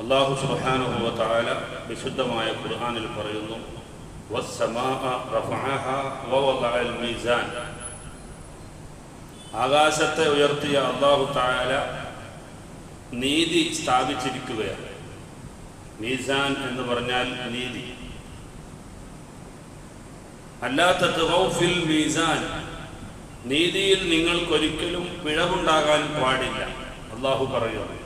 അള്ളാഹു സുബ്ഹാനഹു വ വിശുദ്ധമായ ഖുർആനിൽ പറയുന്നു ആകാശത്തെ ഉയർത്തിയ അള്ളാഹു തആല നീതി സ്ഥാപിച്ചിരിക്കുകയാണ്. മീസാൻ എന്ന് പറഞ്ഞാൽ നീതി. അല്ലാത്ത മീസാൻ. നീതിയിൽ നിങ്ങൾക്കൊരിക്കലും പിഴവുണ്ടാകാൻ പാടില്ല അള്ളാഹു പറയുന്നു.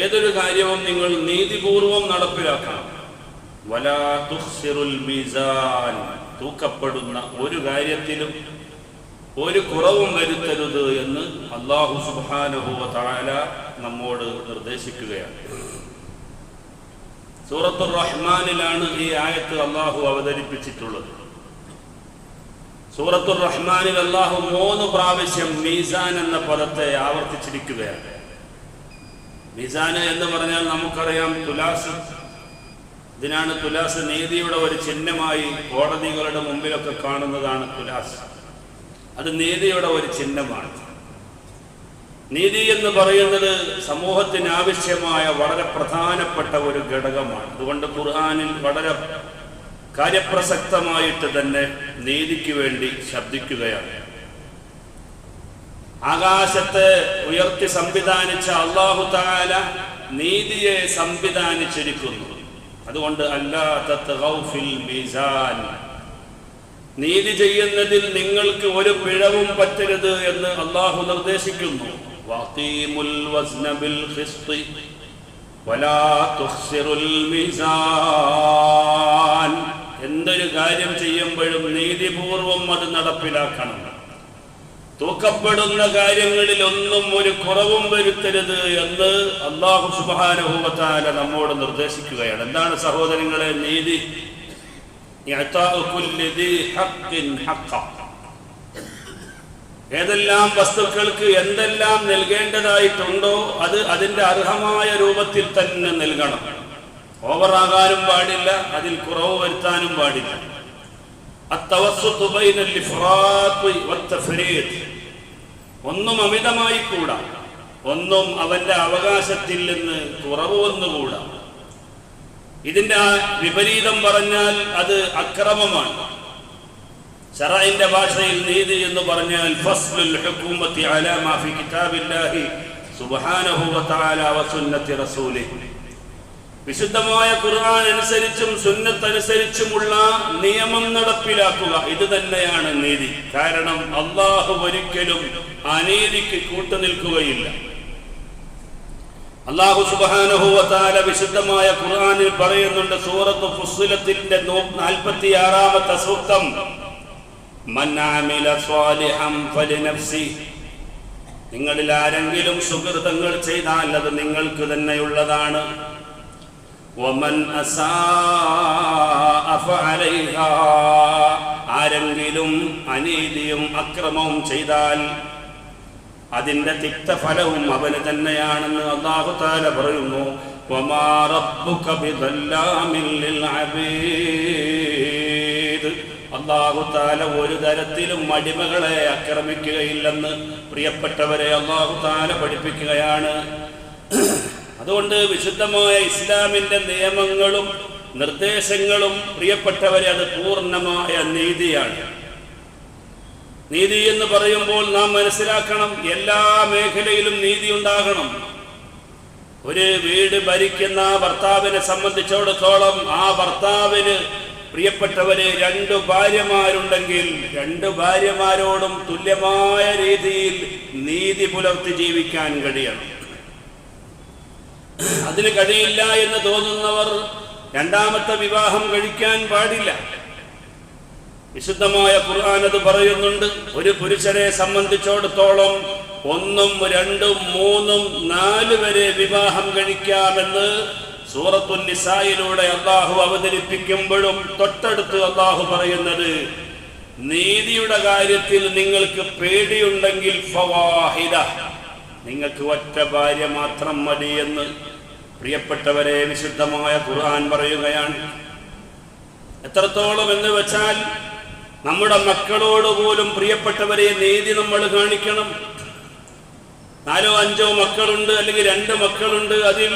ഏതൊരു കാര്യവും നിങ്ങൾ നീതിപൂർവം നടപ്പിലാക്കണം. തൂക്കപ്പെടുന്ന ഒരു കാര്യത്തിലും ഒരു കുറവും വരുത്തരുത് എന്ന് അള്ളാഹു സുബ്ഹാനഹു വ തആല നമ്മോട് നിർദ്ദേശിക്കുകയാണ്. സൂറത്തുർ റഹ്മാനിലാണ് ഈ ആയത്ത് അള്ളാഹു അവതരിപ്പിച്ചിട്ടുള്ളത്. സൂറത്തുർ റഹ്മാനിൽ അള്ളാഹു മൂന്ന് പ്രാവശ്യം മീസാൻ എന്ന പദത്തെ ആവർത്തിച്ചിരിക്കുകയാണ്. മീസാൻ എന്ന് പറഞ്ഞാൽ നമുക്കറിയാം തുലാസ്. ഇതിനാണ് തുലാസ് നീതിയുടെ ഒരു ചിഹ്നമായി കോടതികളുടെ മുമ്പിലൊക്കെ കാണുന്നതാണ് തുലാസ്. അത് നീതിയുടെ ഒരു ചിഹ്നമാണ്. നീതി എന്ന് പറയുന്നത് സമൂഹത്തിന് ആവശ്യമായ വളരെ പ്രധാനപ്പെട്ട ഒരു ഘടകമാണ്. അതുകൊണ്ട് ഖുർആാനിൽ വളരെ കാര്യപ്രസക്തമായിട്ട് തന്നെ നീതിക്ക് വേണ്ടി ശബ്ദിക്കുകയാണ്. ആകാശത്തെ ഉയർത്തി സംവിധാനിച്ച അള്ളാഹു താല നീതിയെ സംവിധാനിച്ചിരിക്കുന്നു. അതുകൊണ്ട് നീതി ചെയ്യുന്നതിൽ നിങ്ങൾക്ക് ഒരു പിഴവും പറ്റരുത് എന്ന് അള്ളാഹു നിർദ്ദേശിക്കുന്നു. വഖീമുൽ വസ്ന ബിൽ എന്തൊരു കാര്യം ചെയ്യുമ്പോഴും നീതിപൂർവം അത് നടപ്പിലാക്കണം. തൂക്കപ്പെടുന്ന കാര്യങ്ങളിൽ ഒന്നും ഒരു കുറവും വരുത്തരുത് എന്ന് അള്ളാഹു സുബാനുഭവത്താല നമ്മോട് നിർദ്ദേശിക്കുകയാണ്. എന്താണ് സഹോദരങ്ങളെ നീതി. ഏതെല്ലാം വസ്തുക്കൾക്ക് എന്തെല്ലാം നൽകേണ്ടതായിട്ടുണ്ടോ അത് അതിന്റെ അർഹമായ രൂപത്തിൽ തന്നെ നൽകണം. ഓവറാകാനും പാടില്ല അതിൽ കുറവ് വരുത്താനും പാടില്ല. ഒന്നും അമിതമായി കൂടാ. ഒന്നും അവന്റെ അവകാശത്തിൽ നിന്ന് കുറവ് വന്നുകൂടാ. ഇതിന്റെ വിപരീതം പറഞ്ഞാൽ അത് അക്രമമാണ്. ചറായിന്റെ ഭാഷയിൽ നീതി എന്ന് പറഞ്ഞാൽ ഫസ്ലുൽ അലാ കിതാബില്ലാഹി സുബ്ഹാനഹു വതആല വസുന്നത്തി റസൂലിഹി. വിശുദ്ധമായ ഖുർആൻ അനുസരിച്ചും സുന്നത്ത് അനുസരിച്ചുമുള്ള നിയമം നടപ്പിലാക്കുക. ഇത് തന്നെയാണ് നീതി. കാരണം അള്ളാഹു ഒരിക്കലും അനീതിക്ക് കൂട്ടുനിൽക്കുകയില്ല അള്ളാഹു സുബാനുഹൂവത്താല വിശുദ്ധമായ ഖുർആനിൽ പറയുന്നുണ്ട് സൂറത്ത് ഫുസ്ലത്തിന്റെ നാൽപ്പത്തി ആറാമത്തെ സൂക്തം നിങ്ങളിൽ ആരെങ്കിലും സുഹൃതങ്ങൾ ചെയ്താൽ അത് നിങ്ങൾക്ക് തന്നെയുള്ളതാണ്. വമൻ അസാഅ ഫഅലൈഹാ ആരെങ്കിലും അനീതിയും അക്രമവും ചെയ്താൽ അതിന്റെ തിക്തഫലവും അവന് തന്നെയാണെന്ന് അള്ളാഹു താല പറയുന്നു. അള്ളാഹു താല ഒരു തരത്തിലും അടിമകളെ ആക്രമിക്കുകയില്ലെന്ന് പ്രിയപ്പെട്ടവരെ അള്ളാഹു താല പഠിപ്പിക്കുകയാണ്. അതുകൊണ്ട് വിശുദ്ധമായ ഇസ്ലാമിന്റെ നിയമങ്ങളും നിർദ്ദേശങ്ങളും പ്രിയപ്പെട്ടവരെ അത് പൂർണമായ നീതിയാണ്. നീതി എന്ന് പറയുമ്പോൾ നാം മനസ്സിലാക്കണം എല്ലാ മേഖലയിലും നീതി ഉണ്ടാകണം. ഒരു വീട് ഭരിക്കുന്ന ഭർത്താവിനെ സംബന്ധിച്ചിടത്തോളം ആ ഭർത്താവിന് പ്രിയപ്പെട്ടവര് രണ്ടു ഭാര്യമാരുണ്ടെങ്കിൽ രണ്ടു ഭാര്യമാരോടും തുല്യമായ രീതിയിൽ നീതി പുലർത്തി ജീവിക്കാൻ കഴിയണം. അതിന് കഴിയില്ല എന്ന് തോന്നുന്നവർ രണ്ടാമത്തെ വിവാഹം കഴിക്കാൻ പാടില്ല. വിശുദ്ധമായ ഖുർആൻ അത് പറയുന്നുണ്ട്. ഒരു പുരുഷനെ സംബന്ധിച്ചിടത്തോളം ഒന്നും രണ്ടും മൂന്നും നാല് വരെ വിവാഹം കഴിക്കാമെന്ന് സൂറത്തുൽ നിസായിലൂടെ അള്ളാഹു അവതരിപ്പിക്കുമ്പോഴും തൊട്ടടുത്ത് അള്ളാഹു പറയുന്നത് നീതിയുടെ കാര്യത്തിൽ നിങ്ങൾക്ക് പേടിയുണ്ടെങ്കിൽ ഫവാഹിദ നിങ്ങൾക്ക് ഒറ്റ ഭാര്യ മാത്രം മതിയെന്ന്. പ്രിയപ്പെട്ടവരെ വിശുദ്ധമായ ഖുർആൻ പറയുകയാണ് എത്രത്തോളം എന്ന് വെച്ചാൽ നമ്മുടെ മക്കളോട് പോലും പ്രിയപ്പെട്ടവരെ നീതി നമ്മൾ കാണിക്കണം. നാലോ അഞ്ചോ മക്കളുണ്ട് അല്ലെങ്കിൽ രണ്ട് മക്കളുണ്ട് അതിൽ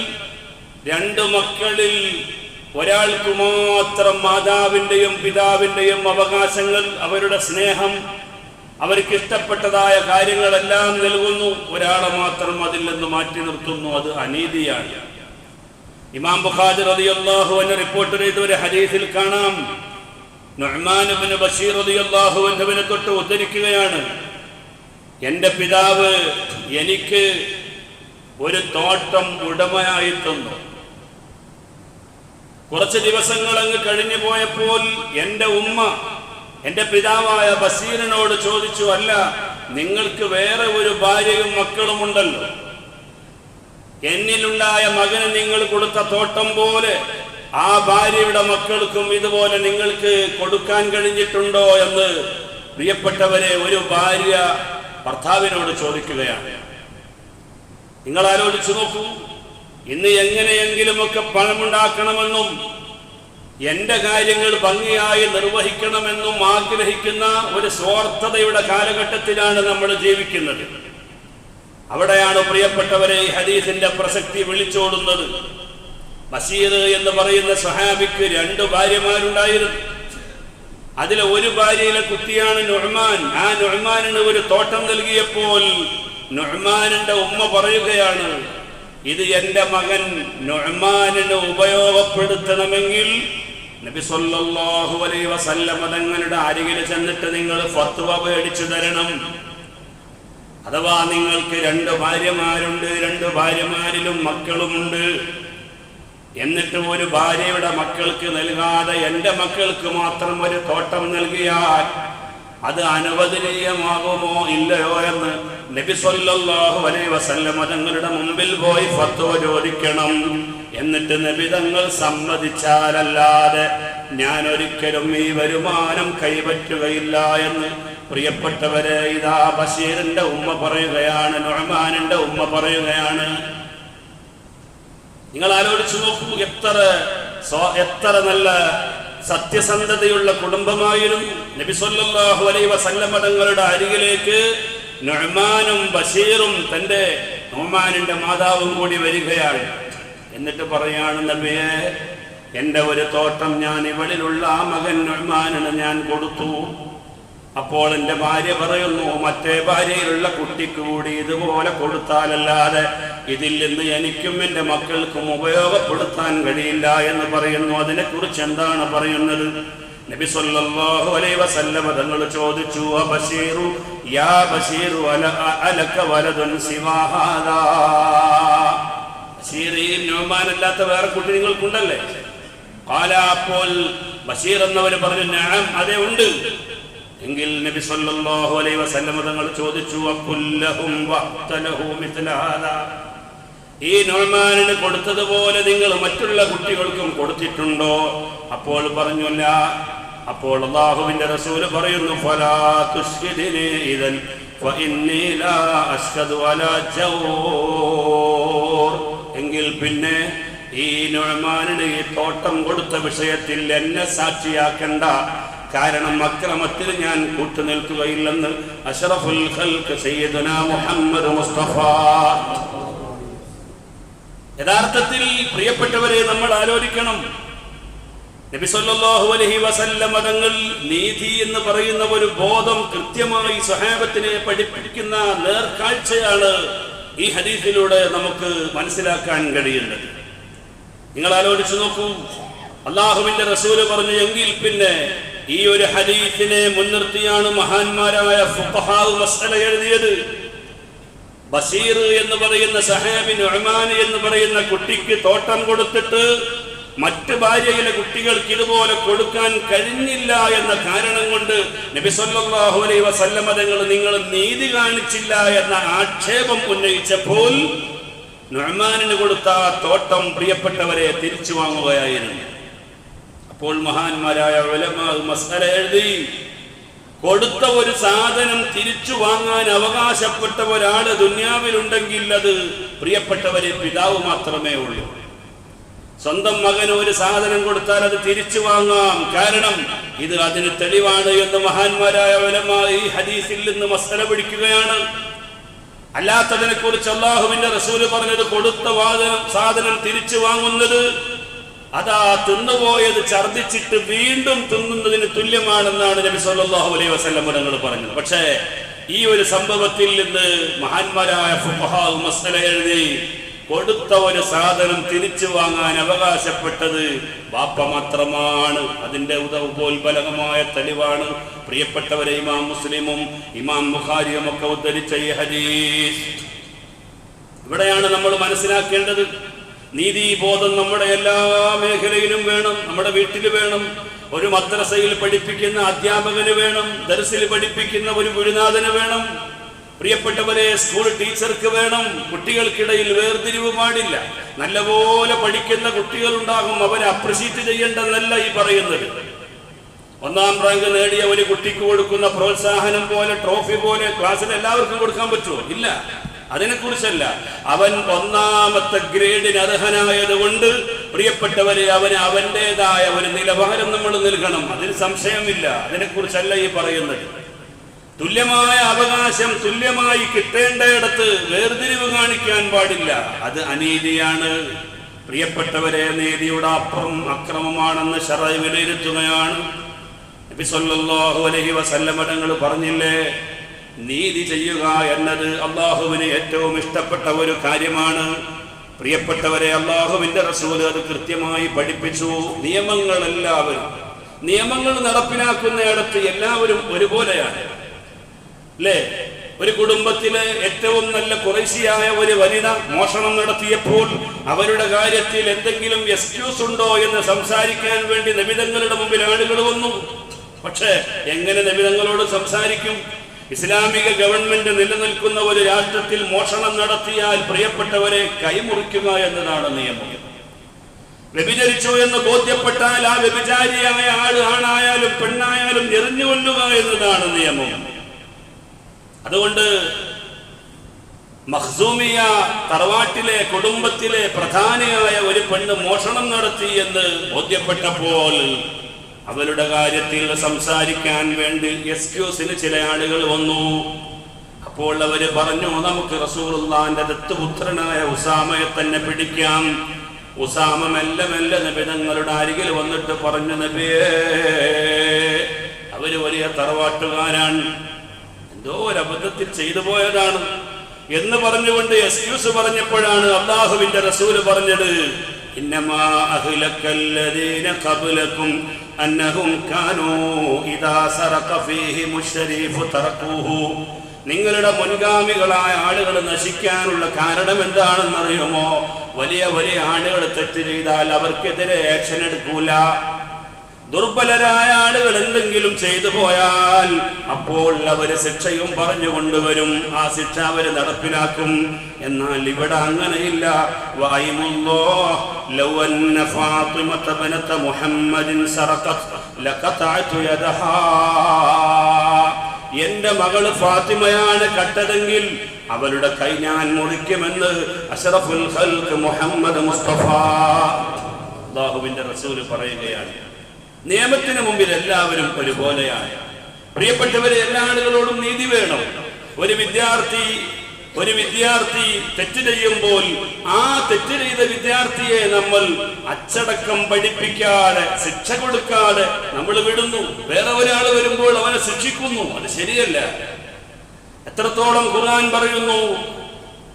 രണ്ട് മക്കളിൽ ഒരാൾക്ക് മാത്രം മാതാവിന്റെയും പിതാവിന്റെയും അവകാശങ്ങൾ അവരുടെ സ്നേഹം അവർക്ക് ഇഷ്ടപ്പെട്ടതായ കാര്യങ്ങളെല്ലാം നൽകുന്നു. ഒരാളെ മാത്രം അതിൽ നിന്ന് മാറ്റി നിർത്തുന്നു. അത് അനീതിയാണ്. ഇമാം ബുഖാദി റളിയല്ലാഹു അൻഹു റിപ്പോർട്ട് ചെയ്ത ഒരു ഹദീസിൽ കാണാം. നുഅ്മാൻ ഇബ്നു ബഷീർ റളിയല്ലാഹു അൻഹുവിനെ തൊട്ട് ഉദ്ധരിക്കുകയാണ്. എന്റെ പിതാവ് എനിക്ക് ഒരു തോട്ടം ഉടമയായി തന്നു. കുറച്ച് ദിവസങ്ങൾ അങ്ങ് കഴിഞ്ഞു പോയപ്പോൾ എന്റെ ഉമ്മ എന്റെ പിതാവായ ബസീറിനോട് ചോദിച്ചു അല്ല നിങ്ങൾക്ക് വേറെ ഒരു ഭാര്യയും മക്കളുമുണ്ടല്ലോ. എന്നിലുണ്ടായ മകന് നിങ്ങൾ കൊടുത്ത തോട്ടം പോലെ ആ ഭാര്യയുടെ മക്കൾക്കും ഇതുപോലെ നിങ്ങൾക്ക് കൊടുക്കാൻ കഴിഞ്ഞിട്ടുണ്ടോ എന്ന് പ്രിയപ്പെട്ടവരെ ഒരു ഭാര്യ ഭർത്താവിനോട് ചോദിക്കുകയാണ്. നിങ്ങൾ ആലോചിച്ചു നോക്കൂ. ഇന്ന് എങ്ങനെയെങ്കിലുമൊക്കെ പണമുണ്ടാക്കണമെന്നും എന്റെ കാര്യങ്ങൾ ഭംഗിയായി നിർവഹിക്കണമെന്നും ആഗ്രഹിക്കുന്ന ഒരു സ്വാർത്ഥതയുടെ കാലഘട്ടത്തിലാണ് നമ്മൾ ജീവിക്കുന്നത്. അവിടെയാണ് പ്രിയപ്പെട്ടവരെ ഹദീസിന്റെ പ്രസക്തി വിളിച്ചോടുന്നത്. മസീദ് എന്ന് പറയുന്ന സഹാബിക്ക് രണ്ട് ഭാര്യമാരുണ്ടായിരുന്നു. അതിലെ ഒരു ഭാര്യയിലെ കുട്ടിയാണ് നൊഹ്മാൻ ആ നൊഹ്മാനിന് ഒരു തോട്ടം നൽകിയപ്പോൾ നൊഹ്മാനിന്റെ ഉമ്മ പറയുകയാണ് ഇത് എന്റെ മകൻ നൊഹ്മാനിന് ഉപയോഗപ്പെടുത്തണമെങ്കിൽ നബി സല്ലല്ലാഹു അലൈഹി തങ്ങളുടെ അരികിൽ ചെന്നിട്ട് നിങ്ങൾ ഫത്വ മേടിച്ചു തരണം. അഥവാ നിങ്ങൾക്ക് രണ്ട് ഭാര്യമാരുണ്ട് രണ്ട് ഭാര്യമാരിലും മക്കളുമുണ്ട്. എന്നിട്ട് ഒരു ഭാര്യയുടെ മക്കൾക്ക് നൽകാതെ എന്റെ മക്കൾക്ക് മാത്രം ഒരു തോട്ടം നൽകിയാൽ അത് അനുവദനീയമാകുമോ ഇല്ലയോ എന്ന് നബി സല്ലല്ലാഹു അലൈഹി വസല്ലമ തങ്ങളുടെ മുമ്പിൽ പോയി ഫത്വ ചോദിക്കണം. എന്നിട്ട് നബി തങ്ങൾ സമ്മതിച്ചാലല്ലാതെ ഞാൻ ഒരിക്കലും ഈ വരുമാനം കൈപറ്റുകയില്ല എന്ന് പ്രിയപ്പെട്ടവരെ ഇതാ ബഷീറിന്റെ ഉമ്മ പറയുകയാണ് നൊഹമാനിന്റെ ഉമ്മ പറയുകയാണ്. നിങ്ങൾ ആലോചിച്ചു നോക്കൂ എത്ര എത്ര നല്ല സത്യസന്ധതയുള്ള കുടുംബമായിരുന്നു നബി സല്ലല്ലാഹു അലൈഹി വസല്ലമ തങ്ങളുടെ അരികിലേക്ക് നുഹ്മാനും ബഷീറും തന്റെ നൊഹ്മാനിന്റെ മാതാവും കൂടി വരികയാണ്. എന്നിട്ട് പറയാണ് നബിയെ എന്റെ ഒരു തോട്ടം ഞാൻ ഇവളിലുള്ള ആ മകൻ നൊഹ്മാനിന് ഞാൻ കൊടുത്തു. അപ്പോൾ എന്റെ ഭാര്യ പറയുന്നു മറ്റേ ഭാര്യയിലുള്ള കുട്ടിക്ക് കൂടി ഇതുപോലെ കൊടുത്താലല്ലാതെ ഇതിൽ നിന്ന് എനിക്കും എന്റെ മക്കൾക്കും ഉപയോഗപ്പെടുത്താൻ കഴിയില്ല എന്ന് പറയുന്നു. അതിനെക്കുറിച്ച് എന്താണ് പറയുന്നത്? നബി സല്ലല്ലാഹു അലൈഹി വസല്ലമ തങ്ങൾ ചോദിച്ചു "അ ബശീറു യാ ബശീറു അല അലക വേറെ കുട്ടി നിങ്ങൾക്കുണ്ടല്ലേ? കാല ബഷീർ എന്നവർ പറഞ്ഞു ഞാൻ അതേ ഉണ്ട്. എങ്കിൽ നബി സല്ലല്ലാഹു അലൈഹി വസല്ലം തങ്ങൾ ചോദിച്ചു അക്കുല്ലഹും വഖ്തലഹു മിത്ല ഹാദാ? ഈ നോമാനിന് കൊടുത്തതുപോലെ നിങ്ങൾ മറ്റുള്ള കുട്ടികൾക്കും കൊടുത്തിട്ടുണ്ടോ? അപ്പോൾ പറഞ്ഞില്ല അപ്പോൾ അള്ളാഹുവിന്റെ റസൂൽ പറയുന്നു ഫലാ തുഷ്ഹിദിനി ഇദൻ ഫഇന്നി ലാ അഷ്ഹദു അലാ ജൗർ. എങ്കിൽ പിന്നെ ഈ നൊഴമാനിന് ഈ തോട്ടം കൊടുത്ത വിഷയത്തിൽ എന്നെ സാക്ഷിയാക്കണ്ട. കാരണം അക്രമത്തിൽ ഞാൻ കൂട്ടുനിൽക്കുകയില്ലെന്ന് അഷറഫുൽ മുഹമ്മദ് മുസ്തഫ. യഥാർത്ഥത്തിൽ പ്രിയപ്പെട്ടവരെ നമ്മൾ ആലോചിക്കണം. നബി സല്ലല്ലാഹു അലൈഹി തങ്ങൾ നീതി എന്ന് പറയുന്ന ഒരു ബോധം കൃത്യമായി സ്വഹാബത്തിനെ പഠിപ്പിക്കുന്ന നേർക്കാഴ്ചയാണ് ഈ ഹദീസിലൂടെ നമുക്ക് മനസ്സിലാക്കാൻ കഴിയുന്നത്. നിങ്ങൾ ആലോചിച്ചു നോക്കൂ. അള്ളാഹുവിന്റെ റസൂൽ പറഞ്ഞു എങ്കിൽ പിന്നെ ഈ ഒരു ഹദീസിനെ മുൻനിർത്തിയാണ് മഹാന്മാരായ ഫുഖഹാവ് മസ്അല എഴുതിയത്. ബസീർ എന്ന് പറയുന്ന സഹാബി നുഅ്മാൻ എന്ന് പറയുന്ന കുട്ടിക്ക് തോട്ടം കൊടുത്തിട്ട് മറ്റു ഭാര്യയിലെ കുട്ടികൾക്ക് ഇതുപോലെ കൊടുക്കാൻ കഴിഞ്ഞില്ല എന്ന കാരണം കൊണ്ട് നബി സല്ലല്ലാഹു അലൈഹി വസല്ലമ നിങ്ങൾ നീതി കാണിച്ചില്ല എന്ന ആക്ഷേപം ഉന്നയിച്ചപ്പോൾ നുഅ്മാനിന് കൊടുത്ത ആ തോട്ടം പ്രിയപ്പെട്ടവരെ തിരിച്ചു വാങ്ങുകയായിരുന്നു. അപ്പോൾ മഹാന്മാരായ മസ്അല എഴുതി കൊടുത്ത ഒരു സാധനം തിരിച്ചു വാങ്ങാൻ അവകാശപ്പെട്ട ഒരാൾ ദുന്യാവിലുണ്ടെങ്കിൽ അത് പ്രിയപ്പെട്ടവരെ പിതാവ് മാത്രമേ ഉള്ളൂ. സ്വന്തം മകന് ഒരു സാധനം കൊടുത്താൽ അത് തിരിച്ചു വാങ്ങാം. കാരണം ഇത് അതിന് തെളിവാണ് എന്ന് മഹാന്മാരായ ഈ ഹദീസിൽ നിന്ന് മസല പിടിക്കുകയാണ്. അല്ലാത്തതിനെ കുറിച്ച് അള്ളാഹുവിന്റെ റസൂൽ പറഞ്ഞത് കൊടുത്ത വാദനം സാധനം തിരിച്ചു വാങ്ങുന്നത് അതാ തിന്നുപോയത് ഛർദിച്ചിട്ട് വീണ്ടും തിന്നുന്നതിന് തുല്യമാണെന്നാണ് നബി സല്ലല്ലാഹു അലൈഹി വസല്ലം തങ്ങൾ പറഞ്ഞത്. പക്ഷേ ഈ ഒരു സംഭവത്തിൽ നിന്ന് മഹാന്മാരായ മസ്അല എഴുതി കൊടുത്ത ഒരു സാധനം തിരിച്ചു വാങ്ങാൻ അവകാശപ്പെട്ടത് ബാപ്പ മാത്രമാണ്. അതിന്റെ ഉദൗപോത്ബലകമായ തെളിവാണ്. പ്രിയപ്പെട്ടവരെ ഇമാം മുസ്ലിമും ഇമാം ബുഖാരിയും ഒക്കെ ഉദ്ധരിച്ച ഈ ഹദീസ്. ഇവിടെയാണ് നമ്മൾ മനസ്സിലാക്കേണ്ടത്. നീതിബോധം നമ്മുടെ എല്ലാ മേഖലയിലും വേണം നമ്മുടെ വീട്ടിൽ വേണം ഒരു മദ്രസയിൽ പഠിപ്പിക്കുന്ന അധ്യാപകന് വേണം ദർസിൽ പഠിപ്പിക്കുന്ന ഒരു ഗുരുനാഥന് വേണം പ്രിയപ്പെട്ടവരെ സ്കൂൾ ടീച്ചർക്ക് വേണം കുട്ടികൾക്കിടയിൽ വേർതിരിവ് പാടില്ല. നല്ലപോലെ പഠിക്കുന്ന കുട്ടികളുണ്ടാകും അവരെ അപ്രിഷിയേറ്റ് ചെയ്യേണ്ടെന്നല്ല ഈ പറയുന്നത്. ഒന്നാം റാങ്ക് നേടിയ ഒരു കുട്ടിക്ക് കൊടുക്കുന്ന പ്രോത്സാഹനം പോലെ ട്രോഫി പോലെ ക്ലാസ്സിൽ എല്ലാവർക്കും കൊടുക്കാൻ പറ്റുമോ? ഇല്ല. അതിനെക്കുറിച്ചല്ല. അവൻ ഒന്നാമത്തെ ഗ്രേഡിന് അർഹനായതുകൊണ്ട് പ്രിയപ്പെട്ടവരെ അവന് അവന്റെതായ ഒരു നിലവാരം നമ്മൾ നൽകണം. അതിന് സംശയമില്ല. അതിനെക്കുറിച്ചല്ല ഈ പറയുന്നത്. തുല്യമായ അവകാശം തുല്യമായി കിട്ടേണ്ടയിടത്ത് വേർതിരിവ് കാണിക്കാൻ പാടില്ല. അത് അനീതിയാണ്. പ്രിയപ്പെട്ടവരെ നീതിയുടെ അപ്പുറം അക്രമമാണെന്ന് ഷറ വിലയിരുത്തുകയാണ്. നബി സല്ലല്ലാഹു അലൈഹി വസല്ലമ തങ്ങൾ പറഞ്ഞില്ലേ? നീതി ചെയ്യുക എന്നത് അള്ളാഹുവിന് ഏറ്റവും ഇഷ്ടപ്പെട്ട ഒരു കാര്യമാണ്. പ്രിയപ്പെട്ടവരെ അള്ളാഹുവിന്റെ റസൂൽ അത് കൃത്യമായി പഠിപ്പിച്ചു. നിയമങ്ങൾ എല്ലാവരും നിയമങ്ങൾ നടപ്പിലാക്കുന്നിടത്ത് എല്ലാവരും ഒരുപോലെയാണ്. അല്ലേ ഒരു കുടുംബത്തിലെ ഏറ്റവും നല്ല കുറേശിയായ ഒരു വനിത മോഷണം നടത്തിയപ്പോൾ അവരുടെ കാര്യത്തിൽ എന്തെങ്കിലും എക്സ്ക്യൂസ് ഉണ്ടോ എന്ന് സംസാരിക്കാൻ വേണ്ടി നബിതങ്ങളുടെ മുമ്പിൽ ആളുകൾ വന്നു. പക്ഷേ എങ്ങനെ നബിതങ്ങളോട് സംസാരിക്കും? ഇസ്ലാമിക ഗവൺമെന്റ് നിലനിൽക്കുന്ന ഒരു രാഷ്ട്രത്തിൽ മോഷണം നടത്തിയാൽ പ്രിയപ്പെട്ടവരെ കൈമുറിക്കുക എന്നതാണ് നിയമം. വ്യഭിചരിച്ചു എന്ന് ബോധ്യപ്പെട്ടാൽ ആ വ്യഭിചാരിയായ ആൾ ആണായാലും പെണ്ണായാലും എറിഞ്ഞു കൊല്ലുക എന്നതാണ് നിയമം. അതുകൊണ്ട് മഹ്സൂമിയ തറവാട്ടിലെ കുടുംബത്തിലെ പ്രധാനിയായ ഒരു പെണ്ണ് മോഷണം നടത്തി എന്ന് ബോധ്യപ്പെട്ടപ്പോൾ അവരുടെ കാര്യത്തിൽ സംസാരിക്കാൻ വേണ്ടി എക്സ്ക്യൂസിന് ചില ആളുകൾ വന്നു. അപ്പോൾ അവർ പറഞ്ഞു നമുക്ക് റസൂലുള്ളാന്റെ ദത്തുപുത്രനായ ഉസാമയെ തന്നെ പിടിക്കാം. ഉസാമ മെല്ലെ മെല്ലെ നബിതങ്ങളുടെ അരികിൽ വന്നിട്ട് പറഞ്ഞു നബിയേ അവർ വലിയ തറവാട്ടുകാരാണ്. എന്തോ ഒരു അബദ്ധത്തിൽ ചെയ്തു പോയതാണ്. എന്ന് പറഞ്ഞുകൊണ്ട് എക്സ്ക്യൂസ് പറഞ്ഞപ്പോഴാണ് അള്ളാഹുവിന്റെ റസൂൽ പറഞ്ഞത് ഇന്നമാ അഹ്ലക്കല്ലദീന അന്നഹും കാനൂ ഇദാ സറഖ ഫീഹി ശരീഫു തറക്കൂഹു നിങ്ങളുടെ മുൻഗാമികളായ ആളുകൾ നശിക്കാനുള്ള കാരണം എന്താണെന്നറിയുമോ? വലിയ വലിയ ആളുകൾ തെറ്റ് ചെയ്താൽ അവർക്കെതിരെ ആക്ഷൻ എടുക്കൂല. ദുർബലരായ ആളുകൾ എന്തെങ്കിലും ചെയ്തു പോയാൽ അപ്പോൾ അവർ ശിക്ഷയും പറഞ്ഞു കൊണ്ടുവരും. ആ ശിക്ഷ അവർ നടപ്പിലാക്കും. എന്നാൽ ഇവിടെ അങ്ങനെയില്ല. എന്റെ മകൾ ഫാത്തിമയാണ് കട്ടതെങ്കിൽ അവളുടെ കൈ ഞാൻ മുറിക്കുമെന്ന് അഷറഫുൽ മുഹമ്മദ് മുസ്തഫ. റസൂൽ പറയുകയാണ്. നിയമത്തിന് മുമ്പിൽ എല്ലാവരും ഒരുപോലെയാണ്. പ്രിയപ്പെട്ടവരെ എല്ലാ ആളുകളോടും നീതി വേണം. ഒരു വിദ്യാർത്ഥി ഒരു വിദ്യാർത്ഥി തെറ്റ് ചെയ്യുമ്പോൾ ആ തെറ്റ് ചെയ്ത വിദ്യാർത്ഥിയെ നമ്മൾ അച്ചടക്കം പഠിപ്പിക്കാതെ ശിക്ഷ കൊടുക്കാതെ നമ്മൾ വിടുന്നു. വേറെ ഒരാൾ വരുമ്പോൾ അവനെ ശിക്ഷിക്കുന്നു. അത് ശരിയല്ല. എത്രത്തോളം ഖുർആൻ പറയുന്നു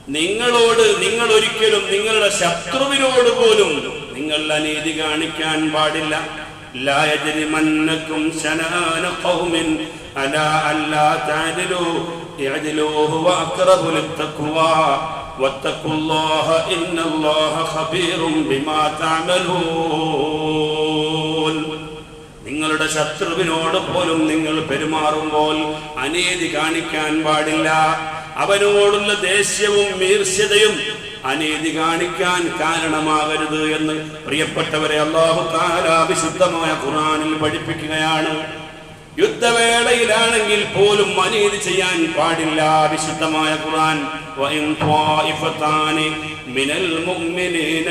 നിങ്ങളോട് നിങ്ങൾ ഒരിക്കലും നിങ്ങളുടെ ശത്രുവിനോട് പോലും നിങ്ങൾ അനീതി കാണിക്കാൻ പാടില്ല. لا يجرمنكم شنآن قوم على ألا تعدلوا اعدلوا هو أقرب للتقوى واتقوا الله إن الله خبير بما تعملون നിങ്ങളുടെ ശത്രുവിനോട് പോലും നിങ്ങൾ പെരുമാറുമ്പോൾ അനീതി കാണിക്കാൻ പാടില്ല അവനോടുള്ള ദേഷ്യവും ഈർഷ്യതയും അനീതി കാണിക്കാൻ കാരണമാകരുത് എന്ന് പ്രിയപ്പെട്ടവരെ അള്ളാഹു താല വിശുദ്ധമായ ഖുറാനിൽ പഠിപ്പിക്കുകയാണ്. യുദ്ധവേളയിലാണെങ്കിൽ പോലും അനീതി ചെയ്യാൻ പാടില്ല വിശുദ്ധമായ ഖുറാൻ മിനൽ മുഅ്മിനീന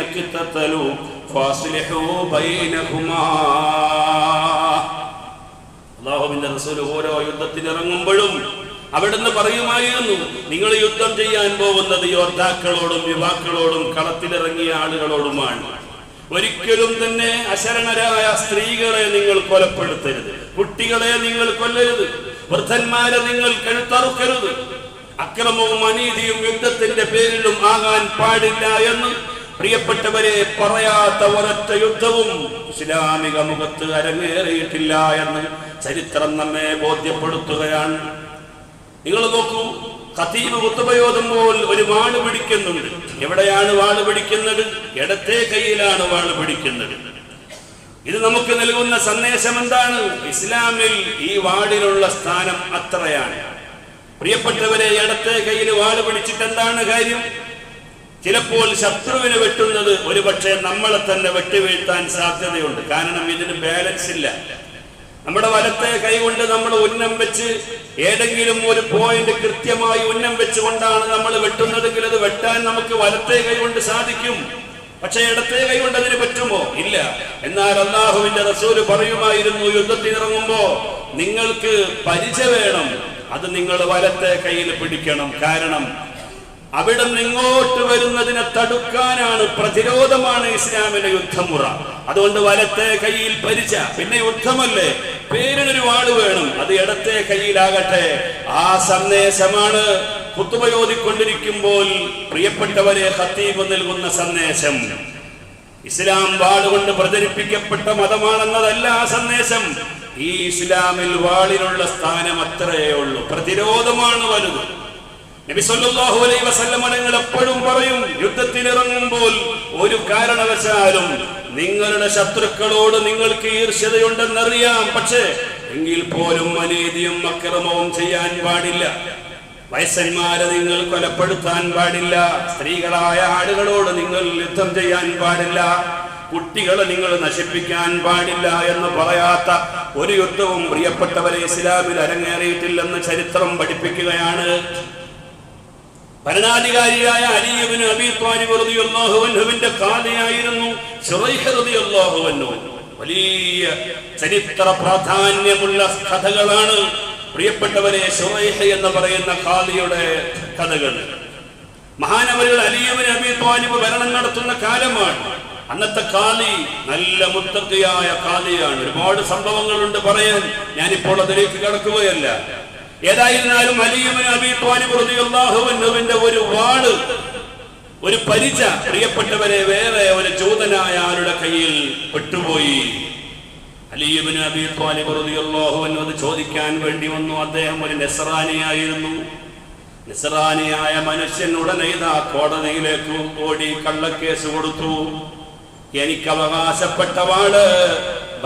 റസൂൽ ഓരോ യുദ്ധത്തിൽ ഇറങ്ങുമ്പോഴും അവിടുന്ന് പറയുമായിരുന്നു നിങ്ങൾ യുദ്ധം ചെയ്യാൻ പോകുന്നത് യോദ്ധാക്കളോടും യുവാക്കളോടും കളത്തിലിറങ്ങിയ ആളുകളോടുമാണ്. ഒരിക്കലും തന്നെ അശരണരായ സ്ത്രീകളെ നിങ്ങൾ കൊലപ്പെടുത്തരുത്. കുട്ടികളെ നിങ്ങൾ കൊല്ലരുത്. വൃദ്ധന്മാരെ നിങ്ങൾ കഴുത്തറുക്കരുത്. അക്രമവും അനീതിയും യുദ്ധത്തിന്റെ പേരിലും ആകാൻ പാടില്ല എന്ന് പ്രിയപ്പെട്ടവരെ പറയാത്ത ഒരൊറ്റ യുദ്ധവും ഇസ്ലാമിക മുഖത്ത് അരങ്ങേറിയിട്ടില്ല എന്ന് ചരിത്രം നമ്മെ ബോധ്യപ്പെടുത്തുകയാണ്. നിങ്ങൾ നോക്കൂ ഖതീബ് കുത്തുബയോതുമ്പോൾ ഒരു വാൾ പിടിക്കുന്നുണ്ട്. എവിടെയാണ് വാൾ പിടിക്കുന്നത്? ഇടത്തെ കയ്യിലാണ് വാൾ പിടിക്കുന്നത്. ഇത് നമുക്ക് നൽകുന്ന സന്ദേശം എന്താണ്? ഇസ്ലാമിൽ ഈ വാളിലുള്ള സ്ഥാനം അത്രയാണ്. പ്രിയപ്പെട്ടവരെ ഇടത്തെ കയ്യിൽ വാൾ പിടിച്ചിട്ട് എന്താണ് കാര്യം? ചിലപ്പോൾ ശത്രുവിന് വെട്ടുന്നത് ഒരുപക്ഷെ നമ്മളെ തന്നെ വെട്ടിവീഴ്ത്താൻ സാധ്യതയുണ്ട്. കാരണം ഇതിന് ബാലൻസ് ഇല്ല. നമ്മുടെ വലത്തെ കൈകൊണ്ട് നമ്മൾ ഉന്നം വെച്ച് ഏതെങ്കിലും ഒരു പോയിന്റ് കൃത്യമായി ഉന്നം വെച്ചുകൊണ്ടാണ് നമ്മൾ വെട്ടുന്നതെങ്കിൽ അത് വെട്ടാൻ നമുക്ക് വലത്തെ കൈകൊണ്ട് സാധിക്കും. പക്ഷെ ഇടത്തെ കൈകൊണ്ട് അതിന് പറ്റുമോ? ഇല്ല. എന്നാൽ അള്ളാഹുവിന്റെ റസൂൽ പറയുമായിരുന്നു യുദ്ധത്തിനിറങ്ങുമ്പോ നിങ്ങൾക്ക് പരിച വേണം. അത് നിങ്ങൾ വലത്തെ കയ്യിൽ പിടിക്കണം. കാരണം അവിടെ നിന്ന് ഇങ്ങോട്ട് വരുന്നതിനെ തടുക്കാനാണ് പ്രതിരോധമാണ് ഇസ്ലാമിന്റെ യുദ്ധമുറ. അതുകൊണ്ട് വലത്തെ കയ്യിൽ പരിച പിന്നെ യുദ്ധമല്ലേ? പേരിനൊരു വാൾ വേണം അത് ഇടത്തെ കയ്യിലാകട്ടെ ആ സന്ദേശമാണ് കുത്തുപയോധിക്കൊണ്ടിരിക്കുമ്പോൾ പ്രിയപ്പെട്ടവരെ ഹത്തീബ് നൽകുന്ന സന്ദേശം. ഇസ്ലാം വാളുകൊണ്ട് പ്രചരിപ്പിക്കപ്പെട്ട മതമാണെന്നതല്ല ആ സന്ദേശം. ഈ ഇസ്ലാമിൽ വാളിനുള്ള സ്ഥാനം അത്രയേ ഉള്ളൂ. പ്രതിരോധമാണ് വലുത്. എപ്പോഴും പറയും യുദ്ധത്തിനിറങ്ങുമ്പോൾ ഒരു കാരണവശാലും നിങ്ങളുടെ ശത്രുക്കളോട് നിങ്ങൾക്ക് ഈർഷ്യതയുണ്ടെന്നറിയാം. പക്ഷേ എങ്കിൽ പോലും അനീതിയും അക്രമവും ചെയ്യാൻ പാടില്ല. വയസ്സന്മാരെ നിങ്ങൾ കൊലപ്പെടുത്താൻ പാടില്ല. സ്ത്രീകളായ ആളുകളോട് നിങ്ങൾ യുദ്ധം ചെയ്യാൻ പാടില്ല. കുട്ടികളെ നിങ്ങൾ നശിപ്പിക്കാൻ പാടില്ല എന്ന് പറയാത്ത ഒരു യുദ്ധവും പ്രിയപ്പെട്ടവരെ ഇസ്ലാമിൽ അരങ്ങേറിയിട്ടില്ലെന്ന് ചരിത്രം പഠിപ്പിക്കുകയാണ്. ഭരണാധികാരിയായ അലിയബിന് അബി കാലയായിരുന്നു ശുറൈഹ് റളിയല്ലാഹു അൻഹു. വലിയ ചരിത്ര പ്രാധാന്യമുള്ള കഥകളാണ് പ്രിയപ്പെട്ടവരെ ശുറൈഹ് എന്ന് പറയുന്ന ഖാദിയുടെ കഥകൾ. മഹാനവരുകൾ അലിയബിന് അബി ത്വാലിബ് ഭരണം നടത്തുന്ന കാലമാണ്. അന്നത്തെ കാലി നല്ല മുത്തക്കയായ കാലിയാണ് ഒരുപാട് സംഭവങ്ങളുണ്ട് പറയാൻ. ഞാനിപ്പോൾ അതിലേക്ക് കടക്കുകയല്ല. ഏതായിരുന്നാലും അലിയുവിന് അബി അൻഹുവിന്റെ ഒരു വാൾ ഒരു പരിച പ്രിയപ്പെട്ടവരെ വേറെ ഒരു ചൂതനായ ആളുടെ കയ്യിൽ പെട്ടുപോയി. അലിയുബിന് അബി അൻഹു അത് ചോദിക്കാൻ വേണ്ടി വന്നു. അദ്ദേഹം ഒരു നെസറാനിയായിരുന്നു നിസറാനിയായ മനുഷ്യൻ ഉടനെ ഇതാ കോടതിയിലേക്ക് ഓടി കള്ളക്കേസ് കൊടുത്തു. എനിക്ക് അവകാശപ്പെട്ട വാൾ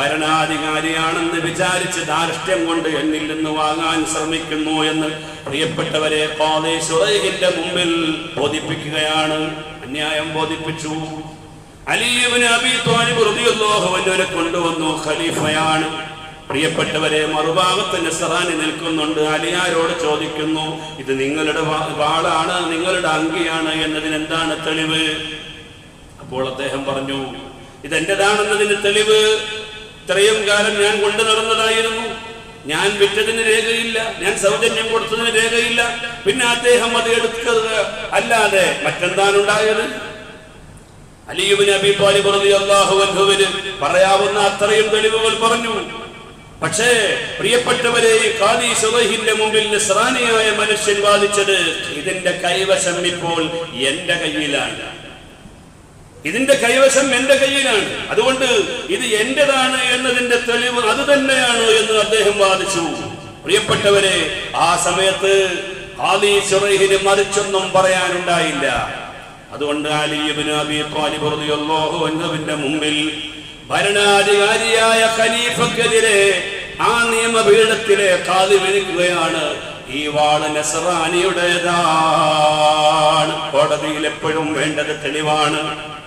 ഭരണാധികാരിയാണെന്ന് വിചാരിച്ച് ധാർഷ്ട്യം കൊണ്ട് എന്നിൽ നിന്ന് വാങ്ങാൻ ശ്രമിക്കുന്നു എന്ന് പ്രിയപ്പെട്ടവരെ കോതേശ്വറഹിന്റെ മുമ്പിൽ ബോധിപ്പിക്കുകയാണ്. അന്യായം ബോധിപ്പിച്ചു. അലീബിന് അബി റളിയല്ലാഹുവിനെ കൊണ്ടുവന്നു. ഖലീഫയാണ്. പ്രിയപ്പെട്ടവരെ മറുഭാഗത്ത് നെസറാനി നിൽക്കുന്നുണ്ട്. അലിയാരോട് ചോദിക്കുന്നു ഇത് നിങ്ങളുടെ വാളാണ് നിങ്ങളുടെ അങ്കിയാണ് എന്നതിന് എന്താണ് തെളിവ്? അപ്പോൾ അദ്ദേഹം പറഞ്ഞു ഇതെന്റേതാണെന്നതിന് തെളിവ്. ഇത്രയും കാലം ഞാൻ കൊണ്ടു നടന്നതായിരുന്നു. ഞാൻ വിറ്റതിന് രേഖയില്ല ഞാൻ സൗജന്യം കൊടുത്തതിന് രേഖയില്ല. പിന്നെ അദ്ദേഹം അത് എടുത്തത് അല്ലാതെ മറ്റെന്താണുണ്ടായത്? അലിയുബിന് അബി താലിബ് അൻഹുവിന് പറയാവുന്ന അത്രയും തെളിവുകൾ പറഞ്ഞു. പക്ഷേ പ്രിയപ്പെട്ടവരെ കാദി സുബഹിന്റെ മുമ്പിൽ നിസ്രാനിയായ മനുഷ്യൻ വാദിച്ചത് ഇതിന്റെ കൈവശം ഇപ്പോൾ എന്റെ കയ്യിലാണ്. ഇതിന്റെ കൈവശം എന്റെ കയ്യിലാണ്. അതുകൊണ്ട് ഇത് എന്റേതാണ് എന്നതിന്റെ തെളിവ് അത് തന്നെയാണ് എന്ന് അദ്ദേഹം വാദിച്ചു. പ്രിയപ്പെട്ടവരെ ആ സമയത്ത് ആലി മറിച്ചൊന്നും പറയാനുണ്ടായില്ല. അതുകൊണ്ട് അൻഹുവിന്റെ മുമ്പിൽ ഭരണാധികാരിയായ ഖലീഫക്കെതിരെ ആ നിയമപീഠത്തിലെ കാതി വിരിക്കുകയാണ്. ഈ വാൾ നസറാനിയുടേതാണ് കോടതിയിൽ എപ്പോഴും വേണ്ടത് തെളിവാണ്.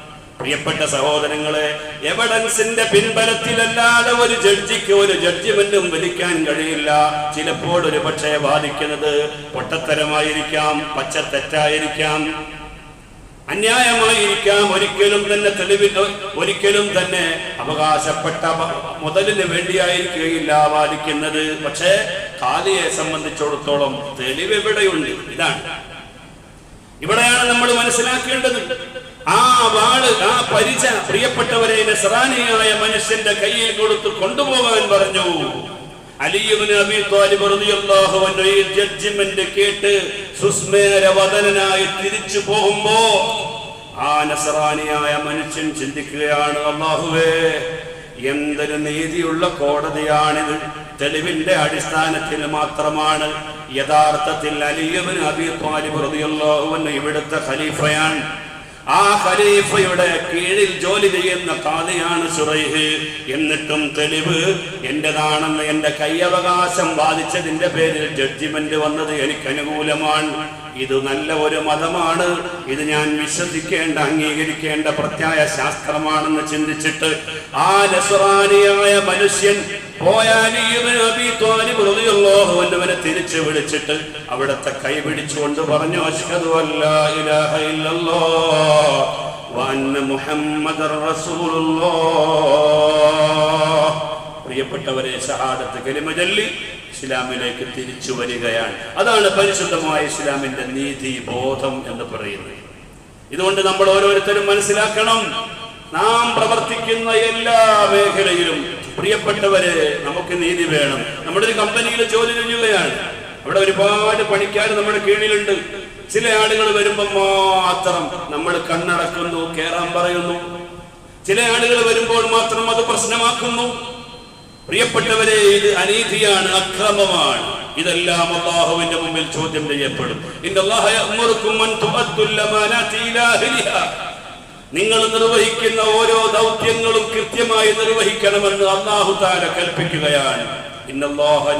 പ്രിയപ്പെട്ട സഹോദരങ്ങളെ എവിഡൻസിന്റെ പിൻബലത്തിലല്ലാതെ ഒരു ജഡ്ജിക്ക് ഒരു ജഡ്ജിമെന്റും വിധിക്കാൻ കഴിയില്ല. ചിലപ്പോൾ ഒരു പക്ഷേ വാദിക്കുന്നത് പൊട്ടത്തരമായിരിക്കാം പച്ച തെറ്റായിരിക്കാം അന്യായമായിരിക്കാം. ഒരിക്കലും തന്നെ തെളിവിൽ ഒരിക്കലും തന്നെ അവകാശപ്പെട്ട മുതലിന് വേണ്ടിയായിരിക്കുകയില്ല വാദിക്കുന്നത്. പക്ഷേ കാലിയെ സംബന്ധിച്ചിടത്തോളം തെളിവ് എവിടെയുണ്ട് ഇതാണ്. ഇവിടെയാണ് നമ്മൾ മനസ്സിലാക്കേണ്ടത്. ആ വാൾ ആ പരിച പ്രിയപ്പെട്ടവരെ നസറാനിയായ മനുഷ്യന്റെ കയ്യിൽ കൊടുത്ത് കൊണ്ടുപോകാൻ പറഞ്ഞു. അലിയുബിന് അബി താലിബ് റളിയല്ലാഹു അൻഹു ഈ ജഡ്ജ്മെന്റ് കേട്ട് സുസ്മേരവദനായി തിരിച്ചു പോകുമ്പോ ആ നസറാനിയായ മനുഷ്യൻ ചിന്തിക്കുകയാണ് അള്ളാഹുവേ എന്തൊരു നീതിയുള്ള കോടതിയാണിത്. തെളിവിന്റെ അടിസ്ഥാനത്തിൽ മാത്രമാണ് യഥാർത്ഥത്തിൽ അലിയവൻ അബി താലിബ് റളിയല്ലാഹു അൻഹു ഇവിടുത്തെ ഖലീഫയാണ്. ആ ഖലീഫയുടെ കീഴിൽ ജോലി ചെയ്യുന്ന കാതിയാണ് സുറൈഹ്. എന്നിട്ടും തെളിവ് എന്റേതാണെന്ന് എന്റെ കൈയവകാശം ബാധിച്ചതിന്റെ പേരിൽ ജഡ്ജിമെന്റ് വന്നത് എനിക്ക് അനുകൂലമാണ്. ഇത് നല്ല ഒരു മതമാണ്. ഇത് ഞാൻ വിശ്വസിക്കേണ്ട അംഗീകരിക്കേണ്ട പ്രത്യായ ശാസ്ത്രമാണെന്ന് ചിന്തിച്ചിട്ട് ആ നസുറാനിയായ മനുഷ്യൻ പോയാലിവനെ തിരിച്ചു വിളിച്ചിട്ട് അവിടത്തെ കൈ പിടിച്ചുകൊണ്ട് പറഞ്ഞു മുഹമ്മദർ റസൂലുള്ളാഹ്. പ്രിയപ്പെട്ടവരെ ഷഹാദത്ത് കലിമ ചൊല്ലി ഇസ്ലാമിലേക്ക് തിരിച്ചു വരികയാണ്. അതാണ് പരിശുദ്ധമായ ഇസ്ലാമിന്റെ നീതി ബോധം എന്ന് പറയുന്നത്. ഇതുകൊണ്ട് നമ്മൾ ഓരോരുത്തരും മനസ്സിലാക്കണം. നാം പ്രവർത്തിക്കുന്ന എല്ലാ മേഖലയിലും പ്രിയപ്പെട്ടവരെ നമുക്ക് നീതി വേണം. നമ്മുടെ ഒരു കമ്പനിയിൽ ജോലി ചെയ്യുകയാണ് അവിടെ ഒരുപാട് പണിക്കാർ നമ്മുടെ കീഴിലുണ്ട്. ചില ആളുകൾ വരുമ്പോൾ മാത്രം നമ്മൾ കണ്ണടക്കുന്നു കേറാൻ പറയുന്നു. ചില ആളുകൾ വരുമ്പോൾ മാത്രം അത് പ്രശ്നമാക്കുന്നു. പ്രിയപ്പെട്ടവരെ ഇത് അനീതിയാണ് അക്രമമാണ്. ഇതെല്ലാം അള്ളാഹുവിന്റെ മുമ്പിൽ ചോദ്യം ചെയ്യപ്പെടും. നിങ്ങൾ നിർവഹിക്കുന്ന ഓരോ ദൗത്യങ്ങളും കൃത്യമായി നിർവഹിക്കണമെന്ന് അള്ളാഹു താര കൽപ്പിക്കുകയാണ്. ഇന്നല്ലാഹ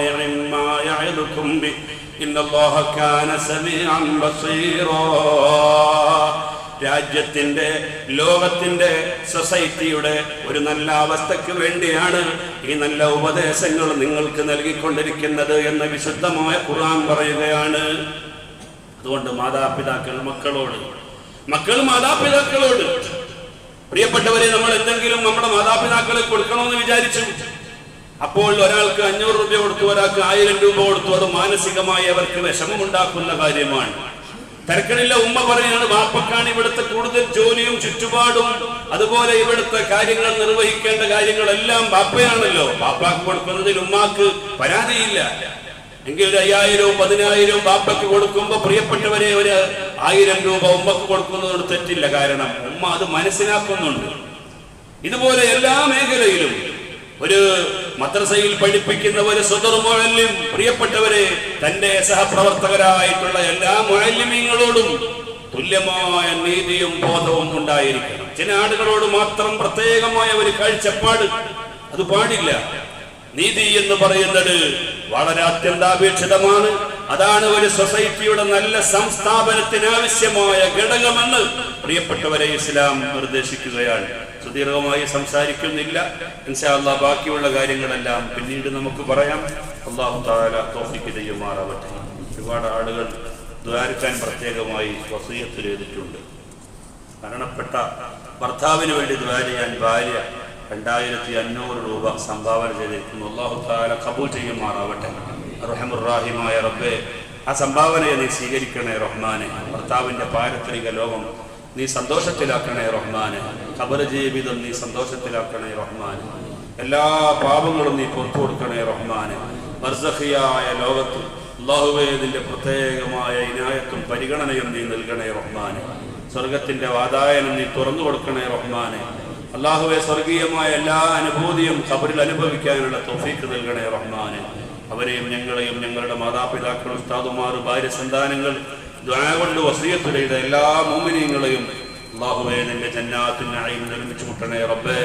നിഅമ്മാ الله كان سميعا ബസീറാ. രാജ്യത്തിന്റെ ലോകത്തിന്റെ സൊസൈറ്റിയുടെ ഒരു നല്ല അവസ്ഥയ്ക്ക് വേണ്ടിയാണ് ഈ നല്ല ഉപദേശങ്ങൾ നിങ്ങൾക്ക് നൽകിക്കൊണ്ടിരിക്കുന്നത് എന്ന വിശുദ്ധമായ ഖുർആൻ പറയുകയാണ്. അതുകൊണ്ട് മാതാപിതാക്കൾ മക്കളോട് മക്കൾ മാതാപിതാക്കളോട് പ്രിയപ്പെട്ടവരെ നമ്മൾ എന്തെങ്കിലും നമ്മുടെ മാതാപിതാക്കളെ കൊടുക്കണമെന്ന് വിചാരിച്ചു അപ്പോൾ ഒരാൾക്ക് അഞ്ഞൂറ് രൂപ കൊടുത്തു ഒരാൾക്ക് ആയിരം രൂപ കൊടുത്തു. അത് മാനസികമായി അവർക്ക് വിഷമമുണ്ടാക്കുന്ന കാര്യമാണ്. തിരക്കണില്ല. ഉമ്മ പറയാണ് വാപ്പക്കാണ് ഇവിടുത്തെ കൂടുതൽ ജോലിയും ചുറ്റുപാടും. അതുപോലെ ഇവിടുത്തെ കാര്യങ്ങൾ നിർവഹിക്കേണ്ട കാര്യങ്ങളെല്ലാം ബാപ്പയാണല്ലോ ബാപ്പാക്ക് കൊടുക്കുന്നതിൽ ഉമ്മാക്ക് പരാതിയില്ല. എങ്കിൽ ഒരു അയ്യായിരവും പതിനായിരവും ബാപ്പയ്ക്ക് കൊടുക്കുമ്പോൾ പ്രിയപ്പെട്ടവരെ ഒരു ആയിരം രൂപ ഉമ്മക്ക് കൊടുക്കുന്നതോട് തെറ്റില്ല. കാരണം ഉമ്മ അത് മനസ്സിലാക്കുന്നുണ്ട്. ഇതുപോലെ എല്ലാ മേഖലയിലും ഒരു മദ്രസയിൽ പഠിപ്പിക്കുന്ന ഒരു സ്വതർ മുഴല്യം പ്രിയപ്പെട്ടവരെ തന്റെ സഹപ്രവർത്തകരായിട്ടുള്ള എല്ലാ മുഴല്യമീങ്ങളോടും തുല്യമായ നീതിയും ബോധവും ഉണ്ടായിരിക്കണം. ചില ആളുകളോട് മാത്രം പ്രത്യേകമായ ഒരു കാഴ്ചപ്പാട് അത് പാടില്ല. നീതി എന്ന് പറയുന്നത് വളരെ അത്യന്താപേക്ഷിതമാണ്. അതാണ് ഒരു സൊസൈറ്റിയുടെ നല്ല സംസ്ഥാപനത്തിന് ആവശ്യമായ ഘടകമെന്ന് പ്രിയപ്പെട്ടവരെ ഇസ്ലാം നിർദ്ദേശിക്കുകയാണ്. സുദീർഘമായി സംസാരിക്കുന്നില്ല. ഇൻഷാല്ല ബാക്കിയുള്ള കാര്യങ്ങളെല്ലാം പിന്നീട് നമുക്ക് പറയാം. അള്ളാഹു താല തോഫിക്ക് ചെയ്യുമാറാവട്ടെ ഒരുപാട് ആളുകൾ ദ്വാരക്കാൻ പ്രത്യേകമായി വസീയത്ത് ചെയ്തിട്ടുണ്ട്. മരണപ്പെട്ട ഭർത്താവിന് വേണ്ടി ദ്വാരിയാൻ ഭാര്യ രണ്ടായിരത്തി അഞ്ഞൂറ് രൂപ സംഭാവന ചെയ്തിരിക്കുന്നു. അള്ളാഹു താല കബൂൽ ചെയ്യുമാറാവട്ടെ. റഹമുറാഹിമായ റബ്ബെ ആ സംഭാവനയെ നീ സ്വീകരിക്കണേ റഹ്മാനെ. ഭർത്താവിന്റെ പാരത്രിക ലോകം നീ സന്തോഷത്തിലാക്കണേ റഹ്മാനെ. ഖബർ ജീവിതം നീ സന്തോഷത്തിലാക്കണേ റഹ്മാനെ. എല്ലാ പാപങ്ങളും നീ പുറത്തു കൊടുക്കണേ റഹ്മാനെ. മർസഹിയായ ലോകത്ത് അള്ളാഹുവേദിന്റെ പ്രത്യേകമായ ഇനായത്തും പരിഗണനയും നീ നൽകണേ റഹ്മാനെ. സ്വർഗത്തിന്റെ വാതായനം നീ തുറന്നു കൊടുക്കണേ റഹ്മാനെ. അള്ളാഹുവെ സ്വർഗീയമായ എല്ലാ അനുഭൂതിയും ഖബറിൽ അനുഭവിക്കാനുള്ള തൊഫീക്ക് നൽകണേ റഹ്മാനെ. അവരെയും ഞങ്ങളെയും ഞങ്ങളുടെ മാതാപിതാക്കൾ ഉസ്താദുമാർ ഭാര്യ സന്താനങ്ങൾ കൊണ്ട് വസീയത്ത് ചെയ്ത എല്ലാ മോമിനിയങ്ങളെയും അള്ളാഹുബേ നിന്റെ ജന്നാത്തിന് നിർമ്മിച്ചു മുട്ടണേ റബ്ബേ.